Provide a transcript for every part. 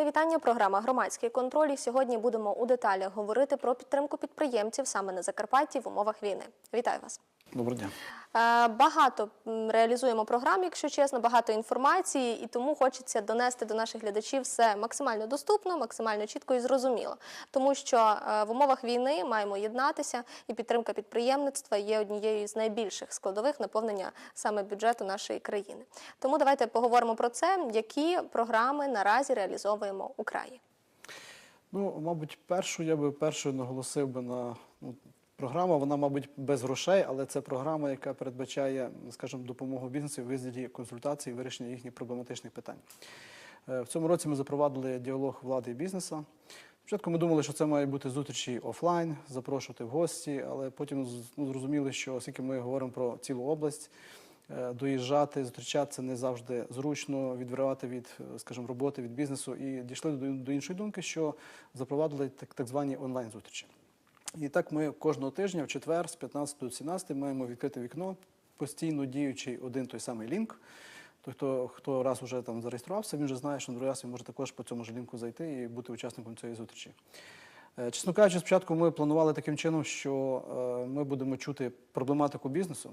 мої вітання. Програма Громадський контроль. І сьогодні будемо у деталях говорити про підтримку підприємців саме на Закарпатті в умовах війни. Вітаю вас. Доброго дня. Е, Багато реалізуємо програм, якщо чесно, багато інформації, і тому хочеться донести до наших глядачів все максимально доступно, максимально чітко і зрозуміло. Тому що е, в умовах війни маємо єднатися, і підтримка підприємництва є однією з найбільших складових наповнення саме бюджету нашої країни. Тому давайте поговоримо про це, які програми наразі реалізовуємо у краї. Ну, мабуть, першу я би першою наголосив би на ну, програма. Вона, мабуть, без грошей, але це програма, яка передбачає, скажімо, допомогу бізнесу в вигляді консультацій вирішення їхніх проблематичних питань. Е, В цьому році ми запровадили діалог влади і бізнесу. Спочатку ми думали, що це має бути зустрічі офлайн, запрошувати в гості, але потім ну, зрозуміли, що оскільки ми говоримо про цілу область, е, доїжджати, зустрічатися не завжди зручно, відвривати від, е, скажімо, роботи, від бізнесу. І дійшли до іншої думки, що запровадили так, так звані онлайн-зустрічі. І так ми кожного тижня, в четвер, з 15 до 17, маємо відкрите вікно, постійно діючий один той самий лінк. Той, хто, раз вже там зареєструвався, він вже знає, що на другий раз він може також по цьому ж лінку зайти і бути учасником цієї зустрічі. Е, Чесно кажучи, спочатку ми планували таким чином, що е, ми будемо чути проблематику бізнесу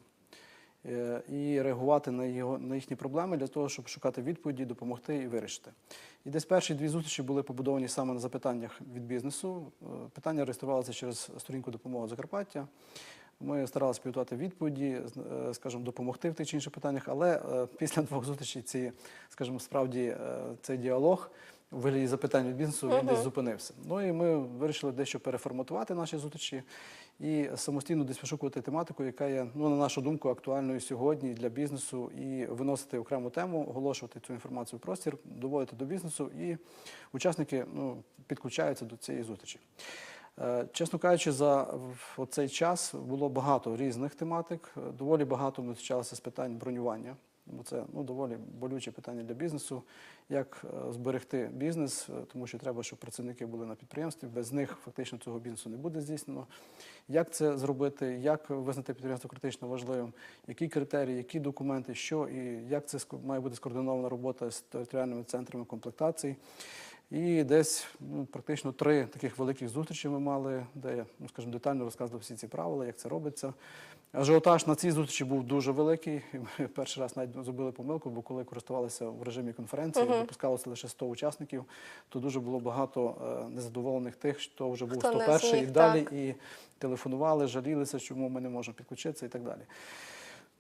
і реагувати на, його, на їхні проблеми для того, щоб шукати відповіді, допомогти і вирішити. І десь перші дві зустрічі були побудовані саме на запитаннях від бізнесу. Е, Питання реєструвалися через сторінку допомоги Закарпаття. Ми старалися підготувати відповіді, е, скажімо, допомогти в тих чи інших питаннях, але е, після двох зустрічей ці, скажімо, справді е, цей діалог у вигляді запитань від бізнесу він десь зупинився. Ну і ми вирішили дещо переформатувати наші зустрічі і самостійно десь вишукувати тематику, яка є, ну, на нашу думку, актуальною сьогодні для бізнесу, і виносити окрему тему, оголошувати цю інформацію в простір, доводити до бізнесу, і учасники ну, підключаються до цієї зустрічі. Е, Чесно кажучи, за цей час було багато різних тематик. Доволі багато ми зустрічалися з питань бронювання, бо це ну, доволі болюче питання для бізнесу. Як е, зберегти бізнес, е, тому що треба, щоб працівники були на підприємстві. Без них фактично цього бізнесу не буде здійснено. Як це зробити, як визнати підприємство критично важливим, які критерії, які документи, що і як це має бути скоординована робота з територіальними центрами комплектації. І десь ну, практично три таких великих зустрічі ми мали, де я, ну, скажімо, детально розказував всі ці правила, як це робиться. Ажіотаж на цій зустрічі був дуже великий. І Ми перший раз навіть зробили помилку, бо коли користувалися в режимі конференції, допускалося лише 100 учасників, то дуже було багато е, незадоволених тих, хто вже був Хто не 101 і далі, так. і телефонували, жалілися, чому ми не можемо підключитися і так далі.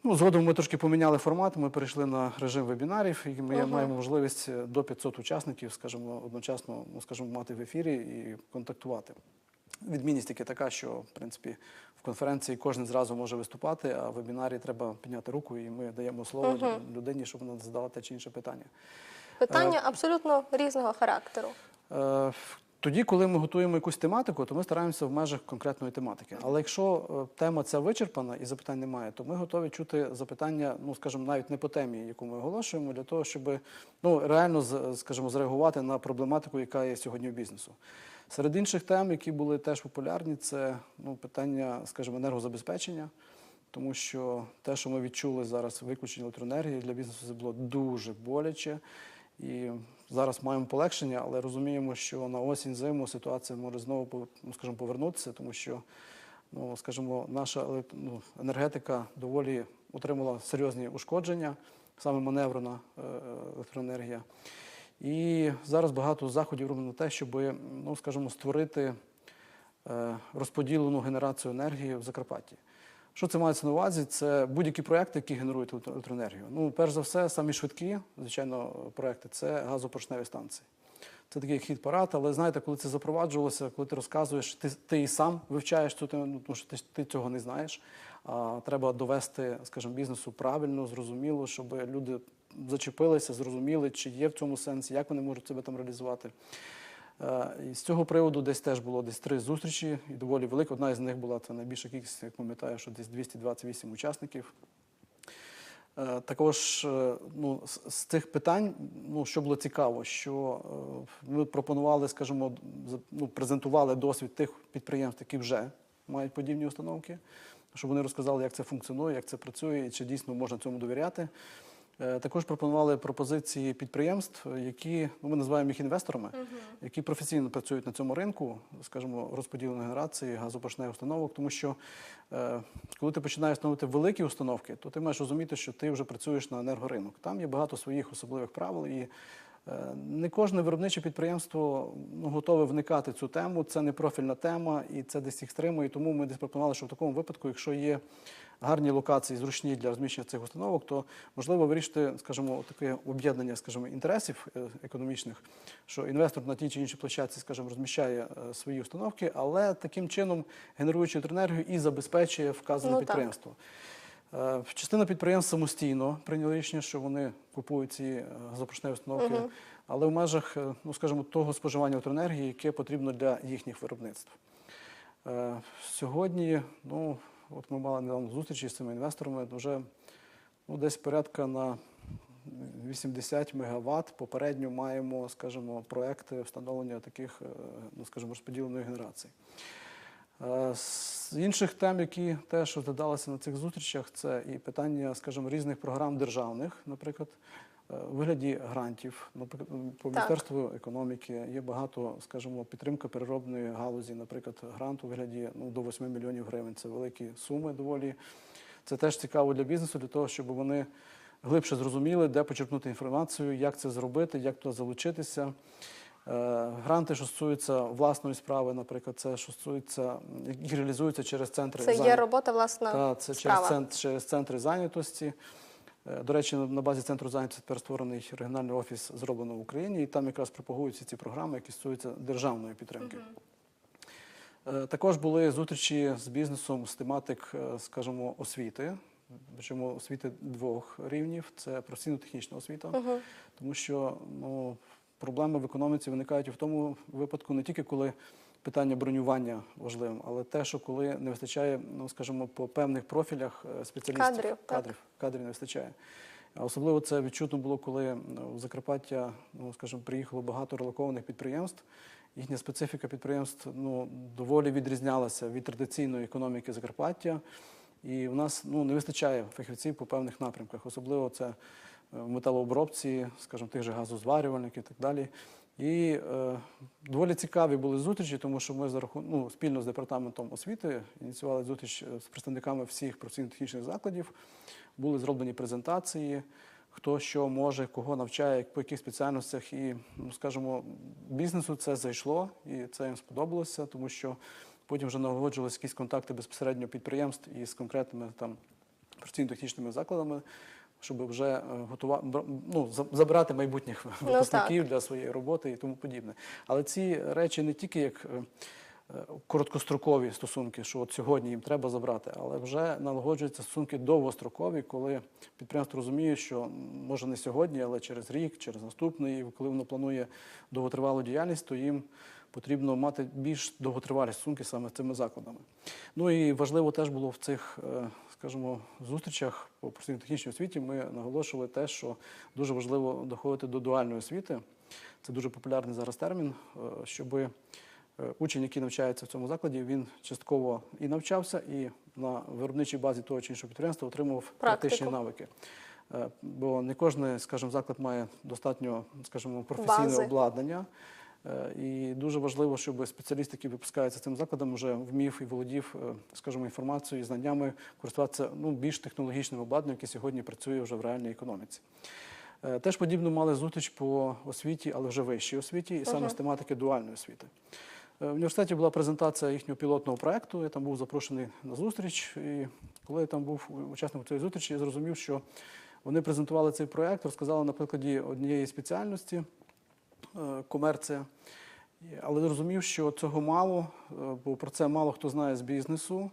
Ну, згодом ми трошки поміняли формат. Ми перейшли на режим вебінарів, і ми маємо можливість е, до 500 учасників, скажімо, одночасно, ну, скажімо, мати в ефірі і контактувати. Відмінність тільки така, що в принципі в конференції кожен зразу може виступати, а в вебінарі треба підняти руку, і ми даємо слово людині, щоб вона задала те чи інше питання. Питання абсолютно різного характеру. Е, Тоді, коли ми готуємо якусь тематику, то ми стараємося в межах конкретної тематики. Але якщо е, тема ця вичерпана і запитань немає, то ми готові чути запитання, ну скажімо, навіть не по темі, яку ми оголошуємо, для того, щоб ну реально скажімо, зреагувати на проблематику, яка є сьогодні в бізнесу. Серед інших тем, які були теж популярні, це ну, питання, скажімо, енергозабезпечення. Тому що те, що ми відчули зараз, виключення електроенергії для бізнесу, це було дуже боляче. І зараз маємо полегшення, але розуміємо, що на осінь зиму ситуація може знову ну, скажімо, повернутися, тому що ну, скажімо, наша ну, енергетика доволі отримала серйозні ушкодження, саме маневрена е, електроенергія. І зараз багато заходів робимо на те, щоб, ну, скажімо, створити е, розподілену генерацію енергії в Закарпатті. Що це мається на увазі? Це будь-які проекти, які генерують електро- електроенергію. Ну, перш за все, самі швидкі, звичайно, проекти це газопоршневі станції. Це такий хід парад, але знаєте, коли це запроваджувалося, коли ти розказуєш, ти, ти і сам вивчаєш цю тему, ну, тому що ти, ти цього не знаєш. А треба довести, скажімо, бізнесу правильно, зрозуміло, щоб люди зачепилися, зрозуміли, чи є в цьому сенсі, як вони можуть себе там реалізувати. Е, з цього приводу десь теж було десь три зустрічі, і доволі велика. Одна із них була це найбільша кількість, як пам'ятаю, що десь 228 учасників. Е, Також е, ну, з- цих питань, ну, що було цікаво, що ми пропонували, скажімо, ну, презентували досвід тих підприємств, які вже мають подібні установки, щоб вони розказали, як це функціонує, як це працює і чи дійсно можна цьому довіряти. Е, Також пропонували пропозиції підприємств, які ну, ми називаємо їх інвесторами, які професійно працюють на цьому ринку, скажімо, розподіленої генерації, газопашних установок, тому що е, коли ти починаєш встановити великі установки, то ти маєш розуміти, що ти вже працюєш на енергоринок. Там є багато своїх особливих правил і. е, Не кожне виробниче підприємство ну, готове вникати в цю тему. Це не профільна тема, і це десь їх стримує. Тому ми десь пропонували, що в такому випадку, якщо є гарні локації, зручні для розміщення цих установок, то можливо вирішити, скажімо, таке об'єднання, скажімо, інтересів е, економічних, що інвестор на тій чи іншій площадці, скажімо, розміщає е, свої установки, але таким чином генеруючи електроенергію і забезпечує вказане Ну, підприємство. Е, Частина підприємств самостійно прийняли рішення, що вони купують ці газопрошні установки, але в межах, ну скажімо, того споживання електроенергії, яке потрібно для їхніх виробництв. Сьогодні, ну, от ми мали недавно зустрічі з цими інвесторами, вже ну, десь порядка на 80 мегаватт. Попередньо маємо, скажімо, проекти встановлення таких, е, ну, скажімо, розподіленої генерації. Е, З інших тем, які теж розглядалися на цих зустрічах, це і питання, скажімо, різних програм державних, наприклад, вигляді грантів. Наприклад, по Міністерству економіки є багато, скажімо, підтримка переробної галузі, наприклад, грант у вигляді ну, до 8 мільйонів гривень. Це великі суми доволі. Це теж цікаво для бізнесу, для того, щоб вони глибше зрозуміли, де почерпнути інформацію, як це зробити, як туди залучитися. Е, Гранти, що стосуються власної справи, наприклад, це що стосується, які реалізуються через центри Це є зайня- робота, власна Та, це через, справа. через центри зайнятості. Е, До речі, на базі центру зайнятості тепер створений регіональний офіс зроблено в Україні, і там якраз пропагуються ці програми, які стосуються державної підтримки. Е, Також були зустрічі з бізнесом з тематик, е, скажімо, освіти. Причому освіти двох рівнів це професійно-технічна освіта, тому що ну, проблеми в економіці виникають і в тому випадку не тільки коли питання бронювання важливим, але те, що коли не вистачає, ну скажімо, по певних профілях е, спеціалістів Кадрів, кадрів, кадрів не вистачає. Особливо це відчутно було, коли ну, в Закарпаття, ну скажімо, приїхало багато релокованих підприємств. Їхня специфіка підприємств ну, доволі відрізнялася від традиційної економіки Закарпаття. І в нас ну, не вистачає фахівців по певних напрямках. Особливо це е, в металообробці, скажімо, тих же газозварювальників і так далі. І е, доволі цікаві були зустрічі, тому що ми за рахун... ну, спільно з департаментом освіти ініціювали зустріч е, з представниками всіх професійно-технічних закладів. Були зроблені презентації, хто що може, кого навчає, по яких спеціальностях. І, ну, скажімо, бізнесу це зайшло і це їм сподобалося, тому що потім вже налагоджувалися якісь контакти безпосередньо підприємств із конкретними там професійно-технічними закладами, щоб вже готувати ну, за- забирати майбутніх Ну, випускників для своєї роботи і тому подібне. Але ці речі не тільки як е, е, короткострокові стосунки, що от сьогодні їм треба забрати, але вже налагоджуються стосунки довгострокові, коли підприємство розуміє, що може не сьогодні, але через рік, через наступний, і коли воно планує довготривалу діяльність, то їм потрібно мати більш довготривалі стосунки саме з цими закладами. Ну і важливо теж було в цих, е, скажімо, зустрічах по професійно-технічній освіті. Ми наголошували те, що дуже важливо доходити до дуальної освіти. Це дуже популярний зараз термін, щоб учень, який навчається в цьому закладі, він частково і навчався, і на виробничій базі того чи іншого підприємства отримував практичні навики. Е, Бо не кожен, скажімо, заклад має достатньо, скажімо, професійне Бази. обладнання. Е, І дуже важливо, щоб спеціаліст, який випускається цим закладом, вже вмів і володів, е, скажімо, інформацією і знаннями користуватися ну, більш технологічним обладнанням, яке сьогодні працює вже в реальній економіці. Е, Теж подібно мали зустріч по освіті, але вже вищій освіті, і саме з тематики дуальної освіти. В університеті була презентація їхнього пілотного проекту. Я там був запрошений на зустріч. І коли я там був учасником цієї зустрічі, я зрозумів, що вони презентували цей проект, розказали на прикладі однієї спеціальності комерція. Але зрозумів, що цього мало, е, бо про це мало хто знає з бізнесу.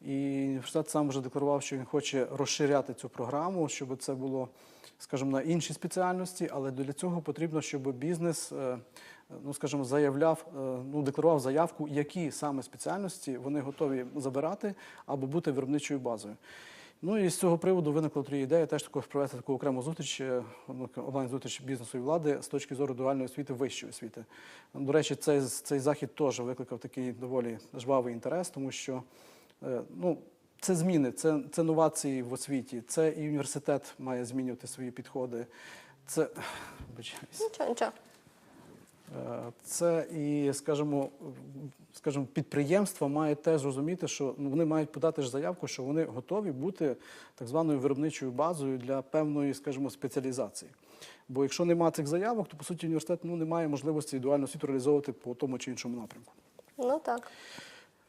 І університет сам вже декларував, що він хоче розширяти цю програму, щоб це було, скажімо, на інші спеціальності, але для цього потрібно, щоб бізнес, е, ну скажімо, заявляв, е, ну декларував заявку, які саме спеціальності вони готові забирати або бути виробничою базою. Ну і з цього приводу виникла три ідея теж також провести таку окрему зустріч, е, онлайн зустріч бізнесу і влади з точки зору дуальної освіти, вищої освіти. До речі, цей, цей захід теж викликав такий доволі жвавий інтерес, тому що е, ну, це зміни, це, це новації в освіті, це і університет має змінювати свої підходи. Це. Нічого, нічого. Це і, скажімо, скажімо, підприємства мають теж розуміти, що ну, вони мають подати ж заявку, що вони готові бути так званою виробничою базою для певної, скажімо, спеціалізації. Бо якщо немає цих заявок, то по суті університет ну, не має можливості індивідуальну освіту реалізовувати по тому чи іншому напрямку. Ну так.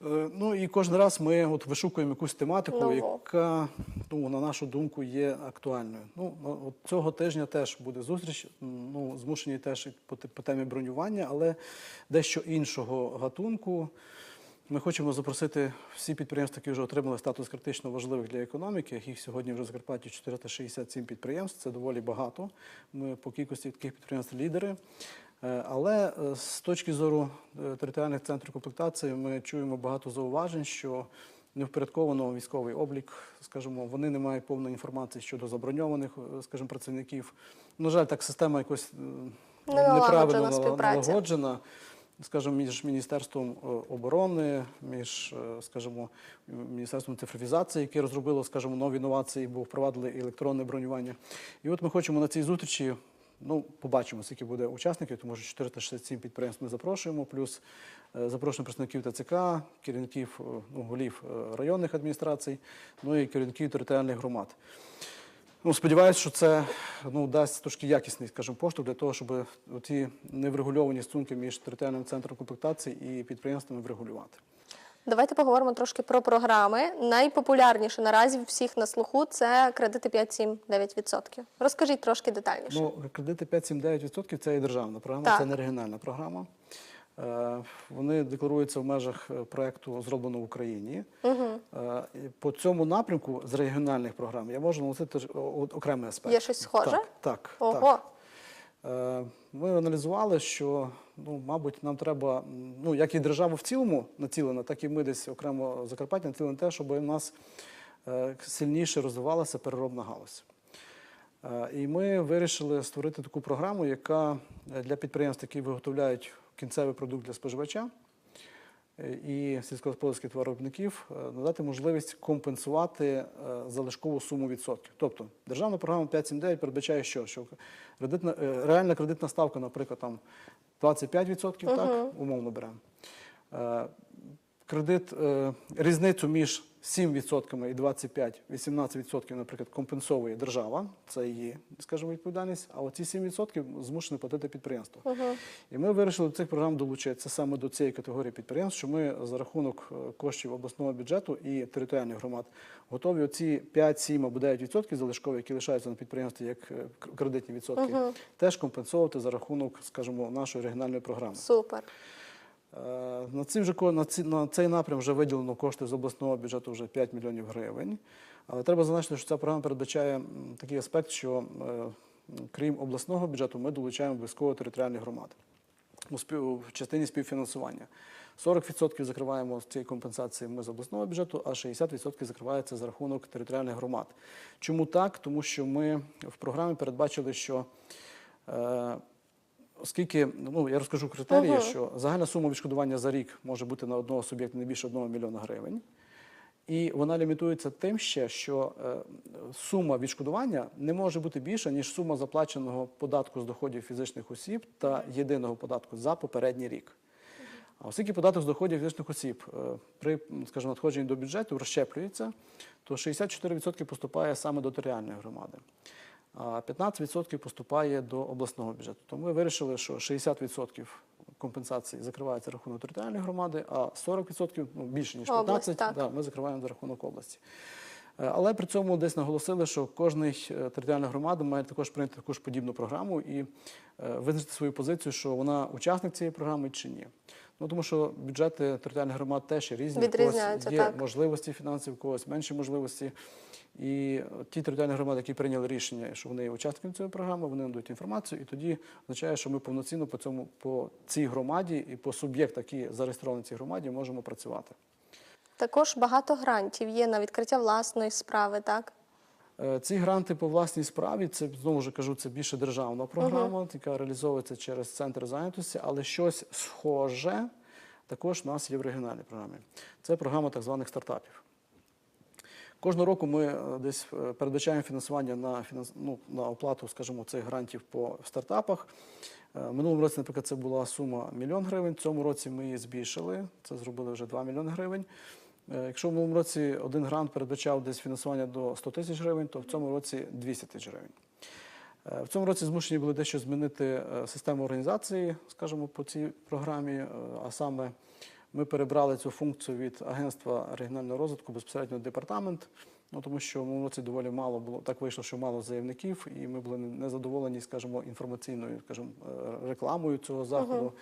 Е, Ну і кожен раз ми от вишукуємо якусь тематику, Нову. яка ну, на нашу думку є актуальною. Ну от цього тижня теж буде зустріч. Ну змушені теж по, по темі бронювання, але дещо іншого гатунку. Ми хочемо запросити всі підприємства, які вже отримали статус критично важливих для економіки. Їх сьогодні вже в Закарпатті 467 підприємств. Це доволі багато. Ми по кількості таких підприємств лідери. Е, Але е, з точки зору е, територіальних центрів комплектації ми чуємо багато зауважень, що не впорядковано військовий облік, скажімо, вони не мають повної інформації щодо заброньованих, скажімо, працівників. На жаль, так система якось Не неправильно налагоджена, скажімо, між Міністерством оборони, між, скажімо, Міністерством цифровізації, яке розробило, скажімо, нові інновації, бо впровадили електронне бронювання. І от ми хочемо на цій зустрічі. Ну, побачимо, скільки буде учасників, тому що 467 підприємств ми запрошуємо, плюс е, запрошуємо представників ТЦК, керівників, е, ну, голів е, районних адміністрацій, ну і керівників територіальних громад. Ну, сподіваюся, що це ну, дасть трошки якісний, скажімо, поштовх для того, щоб ті неврегульовані стосунки між територіальним центром комплектації і підприємствами врегулювати. Давайте поговоримо трошки про програми. Найпопулярніше наразі всіх на слуху це кредити 5-7-9%. Розкажіть трошки детальніше. Ну, кредити 5-7-9% це і державна програма, Так. це не регіональна програма. Е, Вони декларуються в межах е, проекту зроблено в Україні. Угу. По цьому напрямку з регіональних програм я можу наголосити окремий аспект. Є щось схоже? Так, так. Ого, так. Ми аналізували, що ну, мабуть, нам треба, ну як і держава в цілому націлена, так і ми десь окремо Закарпаття націлені на те, щоб у нас е, сильніше розвивалася переробна галузь. Е, І ми вирішили створити таку програму, яка е, для підприємств, які виготовляють кінцевий продукт для споживача і сільськогосподарських товаровиробників, надати можливість компенсувати залишкову суму відсотків. Тобто державна програма 5.7.9 передбачає, що, що кредитна, реальна кредитна ставка, наприклад, там 25%, так, умовно беремо. Е, Кредит, е, різницю між 7% і 25, 18%, наприклад, компенсовує держава, це її, скажімо, відповідальність, а оці 7% змушені платити підприємство. І ми вирішили до цих програм долучитися саме до цієї категорії підприємств, що ми за рахунок е, коштів обласного бюджету і територіальних громад готові оці 5, 7 або 9% залишкові, які лишаються на підприємстві як е, кредитні відсотки, теж компенсувати за рахунок, скажімо, нашої регіональної програми. супер. Е, На, вже, на, цей напрям вже виділено кошти з обласного бюджету вже 5 мільйонів гривень. Але треба зазначити, що ця програма передбачає такий аспект, що е, крім обласного бюджету, ми долучаємо обов'язково територіальні громади в частині співфінансування. 40% закриваємо з цієї компенсації ми з обласного бюджету, а 60% закривається за рахунок територіальних громад. Чому так? Тому що ми в програмі передбачили, що е, Оскільки ну я розкажу критерії, Мгм. що загальна сума відшкодування за рік може бути на одного суб'єкта не більше 1 мільйона гривень, і вона лімітується тим ще, що е, сума відшкодування не може бути більша, ніж сума заплаченого податку з доходів фізичних осіб та єдиного податку за попередній рік. А оскільки податок з доходів фізичних осіб е, при, скажімо, надходженні до бюджету розщеплюється, то 64% поступає саме до територіальної громади, а 15% поступає до обласного бюджету. Тому ми вирішили, що 60% компенсації закривається за рахунок територіальної громади, а 40%, ну, більше ніж 15%, Область, да, ми закриваємо за рахунок області. Е, Але при цьому десь наголосили, що кожна територіальна громада має також прийняти таку ж подібну програму і е, визначити свою позицію, що вона учасник цієї програми чи ні. Ну тому що бюджети територіальних громад теж різні. Відрізняються, є так. можливості фінансів, когось менші можливості. І ті територіальні громади, які прийняли рішення, що вони є учасниками цієї програми, вони надають інформацію, і тоді означає, що ми повноцінно по цьому по цій громаді і по суб'єктах, які зареєстровані в цій громаді, можемо працювати. Також багато грантів є на відкриття власної справи, так? Е, Ці гранти по власній справі, це знову ж кажу, це більше державна програма, яка реалізовується через центр зайнятості, але щось схоже також у нас є в регіональній програмі. Це програма так званих стартапів. Кожного року ми е, десь е, передбачаємо фінансування на, фінанс... ну, на оплату, скажімо, цих грантів по стартапах. Минулому році, наприклад, це була сума мільйон гривень. В цьому році ми її збільшили. Це зробили вже 2 мільйони гривень. Е, Якщо в минулому році один грант передбачав десь фінансування до 100 тисяч гривень, то в цьому році 200 тисяч гривень. Е, В цьому році змушені були дещо змінити е, систему організації, скажімо, по цій програмі. А саме ми перебрали цю функцію від Агентства регіонального розвитку безпосередньо в департамент. Ну тому що в минулому році доволі мало було так вийшло, що мало заявників, і ми були незадоволені, скажімо, інформаційною, скажімо, рекламою цього заходу.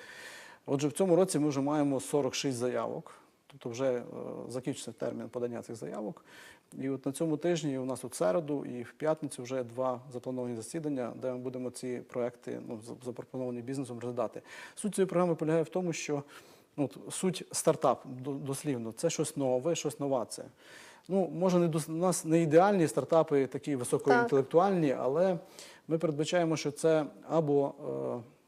Отже, в цьому році ми вже маємо 46 заявок. Тобто вже е, закінчився термін подання цих заявок. І от на цьому тижні у нас в середу і в п'ятницю вже два заплановані засідання, де ми будемо ці проекти, ну, запропоновані бізнесом, розглядати. Суть цієї програми полягає в тому, що ну, от, суть стартап до- дослівно це щось нове, щось новація. Ну, може, не у нас не ідеальні стартапи, такі високоінтелектуальні, але ми передбачаємо, що це або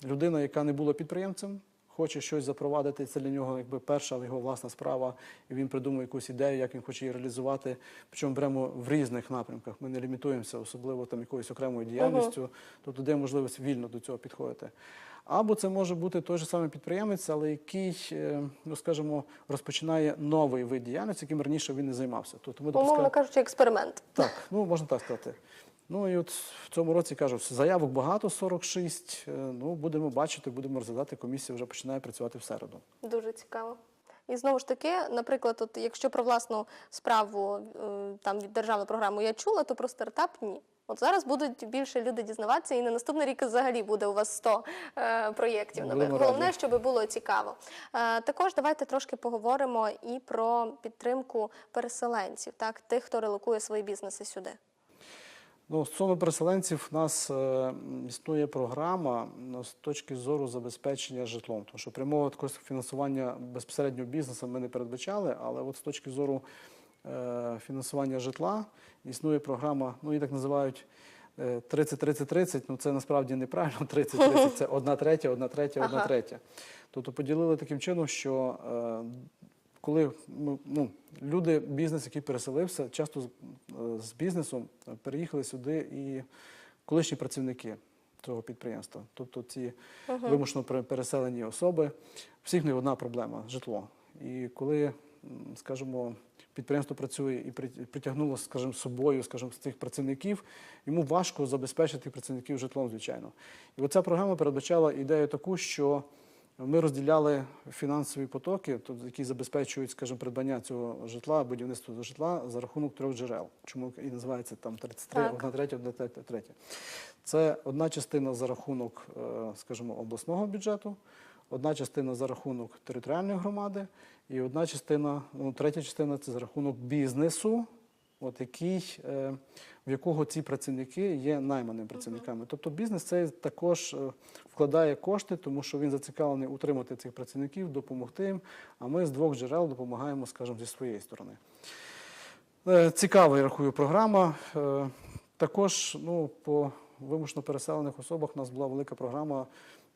е, людина, яка не була підприємцем, хоче щось запровадити, це для нього якби перша його власна справа, і він придумує якусь ідею, як він хоче її реалізувати. Причому беремо в різних напрямках. Ми не лімітуємося, особливо там якоюсь окремою діяльністю, тобто де можливість вільно до цього підходити. Або це може бути той же самий підприємець, але який, е, ну скажімо, розпочинає новий вид діяльності, яким раніше він не займався. Тобто ми Умовно допускаємо- кажучи, експеримент. так, ну можна так сказати. Ну і от в цьому році кажу, заявок багато, 46. Е, Ну будемо бачити, будемо розглядати. Комісія вже починає працювати в середу. Дуже цікаво. І знову ж таки, наприклад, от якщо про власну справу е, там від державну програму я чула, то про стартап ні. От зараз будуть більше люди дізнаватися, і на наступний рік взагалі буде у вас 100 е, проєктів. Нових. Головне, щоб було цікаво. Е, також давайте трошки поговоримо і про підтримку переселенців, так тих, хто релокує свої бізнеси сюди. Ну, стосовно переселенців, у нас е, існує програма ну, з точки зору забезпечення житлом. Тому що прямого такого фінансування безпосередньо бізнесу ми не передбачали, але от з точки зору е, фінансування житла існує програма, ну її так називають. е, 30-30-30, ну це насправді неправильно. 30-30 це одна третя, одна третя, одна Ага. третя. Тобто поділили таким чином, що е, коли ну, люди, бізнес, який переселився, часто з, е, бізнесом е, переїхали сюди і колишні працівники цього підприємства. Тобто ці вимушено пере- переселені особи, всіх них одна проблема житло. І коли, скажімо, підприємство працює і при- притягнуло, скажімо, собою, скажімо, з цих працівників, йому важко забезпечити працівників житлом, звичайно. І оця програма передбачала ідею таку, що ми розділяли фінансові потоки, тобто, які забезпечують, скажімо, придбання цього житла, будівництво житла за рахунок трьох джерел. Чому і називається там 33, Так. одна третя, одна третя, третя. Це одна частина за рахунок, е, скажімо, обласного бюджету, одна частина за рахунок територіальної громади, і одна частина, ну, третя частина це за рахунок бізнесу, от який, е, в якого ці працівники є найманими працівниками. Тобто бізнес цей також е, вкладає кошти, тому що він зацікавлений утримати цих працівників, допомогти їм. А ми з двох джерел допомагаємо, скажімо, зі своєї сторони. Е, Цікава, я рахую, програма. Також ну, по вимушено переселених особах у нас була велика програма.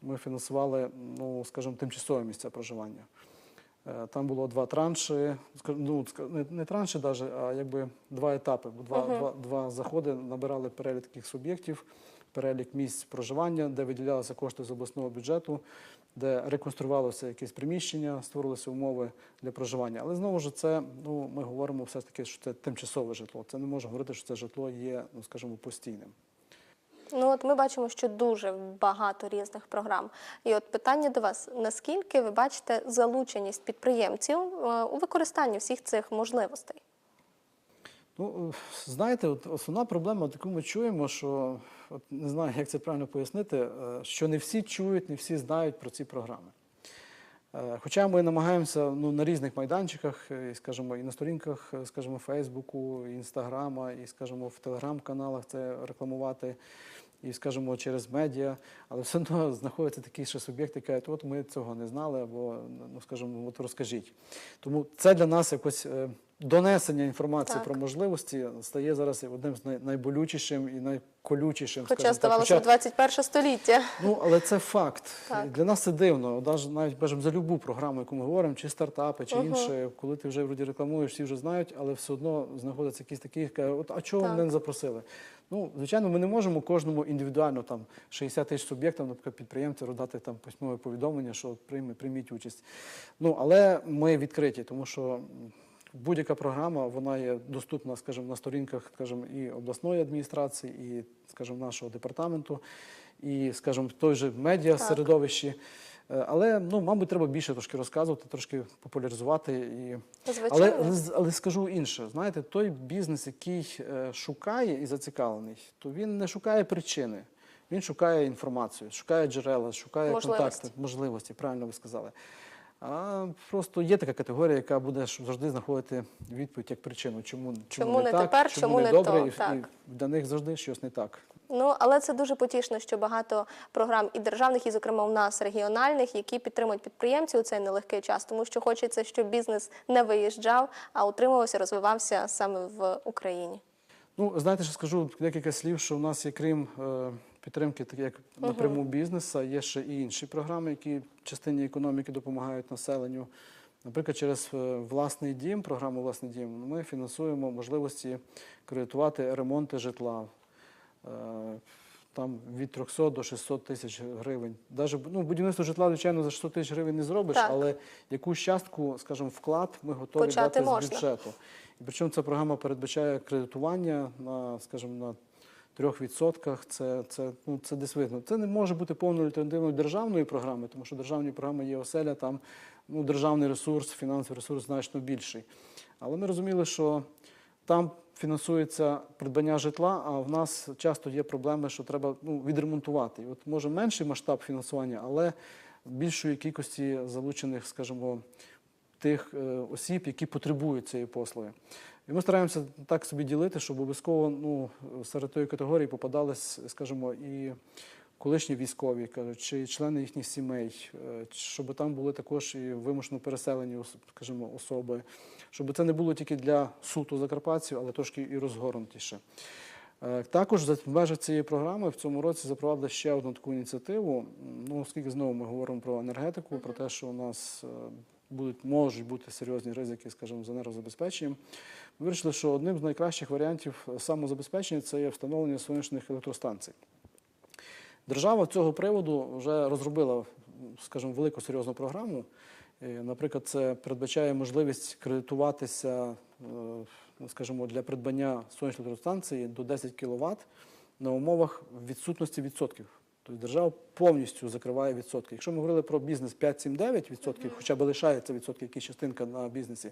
Ми фінансували, ну, скажімо, тимчасові місця проживання. Е, Там було два транші, ну, не, транші даже, а якби два етапи. Два, Мгм. два, два заходи набирали перелік таких суб'єктів, перелік місць проживання, де виділялися кошти з обласного бюджету, де реконструювалося якесь приміщення, створилися умови для проживання. Але знову ж це, ну, ми говоримо все ж таки, що це тимчасове житло. Це не може говорити, що це житло є, ну скажімо, постійним. Ну от ми бачимо, що дуже багато різних програм. І от питання до вас: наскільки ви бачите залученість підприємців е, у використанні всіх цих можливостей? Ну, знаєте, от основна проблема, таку ми чуємо, що от не знаю, як це правильно пояснити, е, що не всі чують, не всі знають про ці програми. Е, Хоча ми намагаємося ну, на різних майданчиках, е, скажімо, і на сторінках, е, скажімо, Фейсбуку, Інстаграма, і, скажімо, в телеграм-каналах це рекламувати, і, скажімо, через медіа, але все одно знаходяться такі ще суб'єкти, які кажуть, от ми цього не знали, або, ну, скажімо, от розкажіть. Тому це для нас якось, донесення інформації Так. про можливості стає зараз одним з най- найболючішим і найколючішим. Хоча здавалося, Хоча- 21 століття. Ну, але це факт. Так. Для нас це дивно. Навіть, кажемо, за любу програму, яку ми говоримо, чи стартапи, чи інше, коли ти вже вроді рекламуєш, всі вже знають, але все одно знаходяться якісь такі, які кажуть, от а чого мене не запросили? Ну, звичайно, ми не можемо кожному індивідуально там 60 тисяч суб'єктам, наприклад, підприємцю роздати там письмове повідомлення, що прийміть участь. Ну, але ми відкриті, тому що. Будь-яка програма вона є доступна, скажімо, на сторінках, скажімо, і обласної адміністрації, і, скажімо, нашого департаменту, і, скажімо, в той же медіа середовищі. Е, Але ну, мабуть, треба більше трошки розказувати, трошки популяризувати. І... Але, але, але скажу інше: знаєте, той бізнес, який е, шукає і зацікавлений, то він не шукає причини. Він шукає інформацію, шукає джерела, шукає Можливості. контакти, можливості, правильно ви сказали. А просто є така категорія, яка буде завжди знаходити відповідь як причину, чому, Чому не так, тепер, чому, чому не не добре, то, і, так. і для них завжди щось не так. Ну але це дуже потішно, що багато програм і державних, і зокрема у нас регіональних, які підтримують підприємців у цей нелегкий час, тому що хочеться, щоб бізнес не виїжджав, а утримувався, розвивався саме в Україні. Ну, знаєте, що скажу декілька слів, що в нас є крім е, підтримки, так як напряму бізнесу, є ще і інші програми, які частині економіки допомагають населенню. Наприклад, через е, власний дім, програму Власний дім, ми фінансуємо можливості кредитувати ремонти житла. Е, Там від 300 до 600 тисяч гривень. Даже ну, будівництво житла, звичайно, за 600 тисяч гривень не зробиш, Так. але якусь частку, скажімо, вклад ми готові Почати дати можна. з бюджету. І причому ця програма передбачає кредитування на, скажімо, на трьох відсотках. Це, це, ну, це десь видно. Це не може бути повною альтернативною державної програми, тому що державні програми є оселя, там ну, державний ресурс, фінансовий ресурс значно більший. Але ми розуміли, що там фінансується придбання житла, а в нас часто є проблеми, що треба ну, відремонтувати. І от може менший масштаб фінансування, але більшої кількості залучених, скажімо, тих е, осіб, які потребують цієї послуги. І ми стараємося так собі ділити, щоб обов'язково ну, серед тої категорії попадались, скажімо, і колишні військові, чи члени їхніх сімей, е, щоб там були також і вимушено переселені скажімо, особи, щоб це не було тільки для суто закарпатців, але трошки і розгорнутіше. Е, Також за межах цієї програми в цьому році запровадили ще одну таку ініціативу. Ну, оскільки знову ми говоримо про енергетику, про те, що у нас е, будуть можуть бути серйозні ризики, скажімо, з енергозабезпеченням. Ми вирішили, що одним з найкращих варіантів самозабезпечення це є встановлення сонячних електростанцій. Держава цього приводу вже розробила, скажімо, велику серйозну програму. Е, Наприклад, це передбачає можливість кредитуватися, е, скажімо, для придбання сонячної електростанції до 10 кВт на умовах відсутності відсотків. Тобто держава повністю закриває відсотки. Якщо ми говорили про бізнес 5-7-9 відсотків, хоча б лишається відсотки, якісь частинка на бізнесі,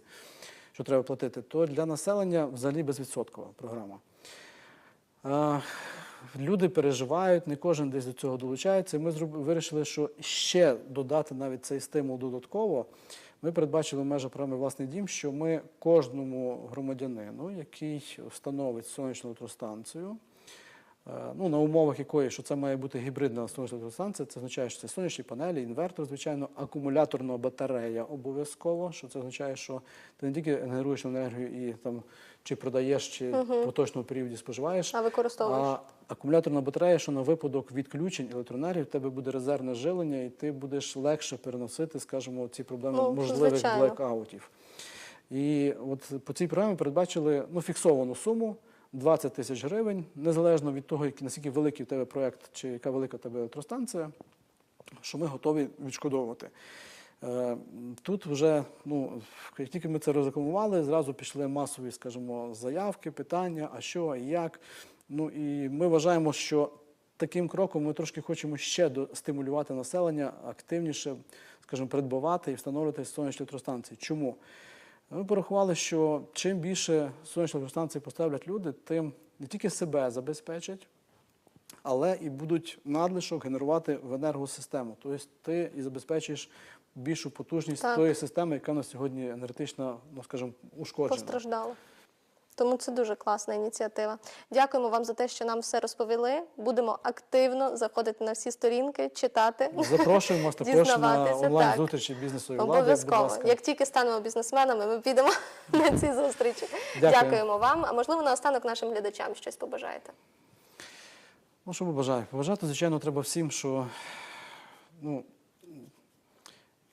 що треба платити, то для населення взагалі безвідсоткова програма. А, Люди переживають, не кожен десь до цього долучається. Ми вирішили, що ще додати навіть цей стимул додатково. Ми передбачили в межах програми Власний дім, що ми кожному громадянину, який встановить сонячну електростанцію, е, ну, на умовах якої, що це має бути гібридна сонячна електростанція, це означає, що це сонячні панелі, інвертор, звичайно, акумуляторна батарея обов'язково, що це означає, що ти не тільки генеруєш енергію і там чи продаєш, чи в поточному періоді споживаєш, А використовуєш. а акумуляторна батарея, що на випадок відключень електроенергії, в тебе буде резервне живлення, і ти будеш легше переносити, скажімо, ці проблеми Ну, можливих звичайно. блекаутів. І от по цій програмі передбачили ну, фіксовану суму 20 тисяч гривень, незалежно від того, наскільки великий в тебе проєкт чи яка велика в тебе електростанція, що ми готові відшкодовувати. Е, Тут вже, ну, як тільки ми це розрекламували, зразу пішли масові, скажімо, заявки, питання, а що, і як. Ну і ми вважаємо, що таким кроком ми трошки хочемо ще стимулювати населення активніше, скажімо, придбавати і встановлювати сонячні електростанції. Чому? Ми порахували, що чим більше сонячних електростанцій поставлять люди, тим не тільки себе забезпечать, але і будуть надлишок генерувати в енергосистему. Тобто ти і забезпечиш більшу потужність Так. тої системи, яка на сьогодні енергетично, ну скажімо, ушкоджена. Постраждало. Тому це дуже класна ініціатива. Дякуємо вам за те, що нам все розповіли. Будемо активно заходити на всі сторінки, читати. Запрошуємо вас також на онлайн зустрічі бізнесу і влади. Обов'язково. Як тільки станемо бізнесменами, ми підемо на ці зустрічі. Дякую. Дякуємо вам. А можливо, наостанок нашим глядачам щось побажаєте. Ну, що побажаю? Побажати, звичайно, треба всім, що ну,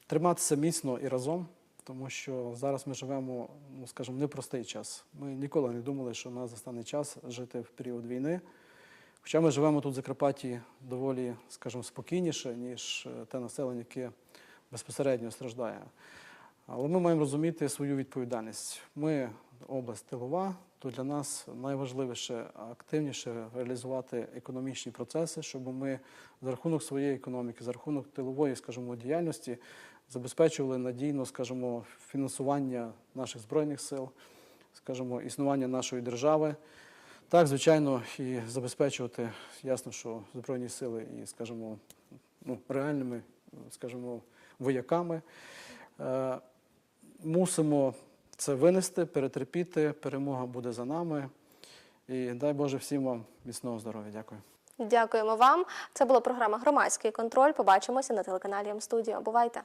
триматися міцно і разом, тому що зараз ми живемо, ну, скажімо, непростий час. Ми ніколи не думали, що у нас застане час жити в період війни. Хоча ми живемо тут в Закарпатті доволі, скажімо, спокійніше, ніж е, те населення, яке безпосередньо страждає. Але ми маємо розуміти свою відповідальність. Ми область тилова, то для нас найважливіше активніше реалізувати економічні процеси, щоб ми за рахунок своєї економіки, за рахунок тилової, скажімо, діяльності забезпечували надійно, скажімо, фінансування наших збройних сил, скажімо, існування нашої держави. Так, звичайно, і забезпечувати, ясно, що Збройні сили і, скажімо, ну, реальними, скажімо, вояками. Е, мусимо це винести, перетерпіти. Перемога буде за нами. І дай Боже всім вам міцного здоров'я. Дякую. Дякуємо вам. Це була програма Громадський контроль. Побачимося на телеканалі М-студіо. Бувайте!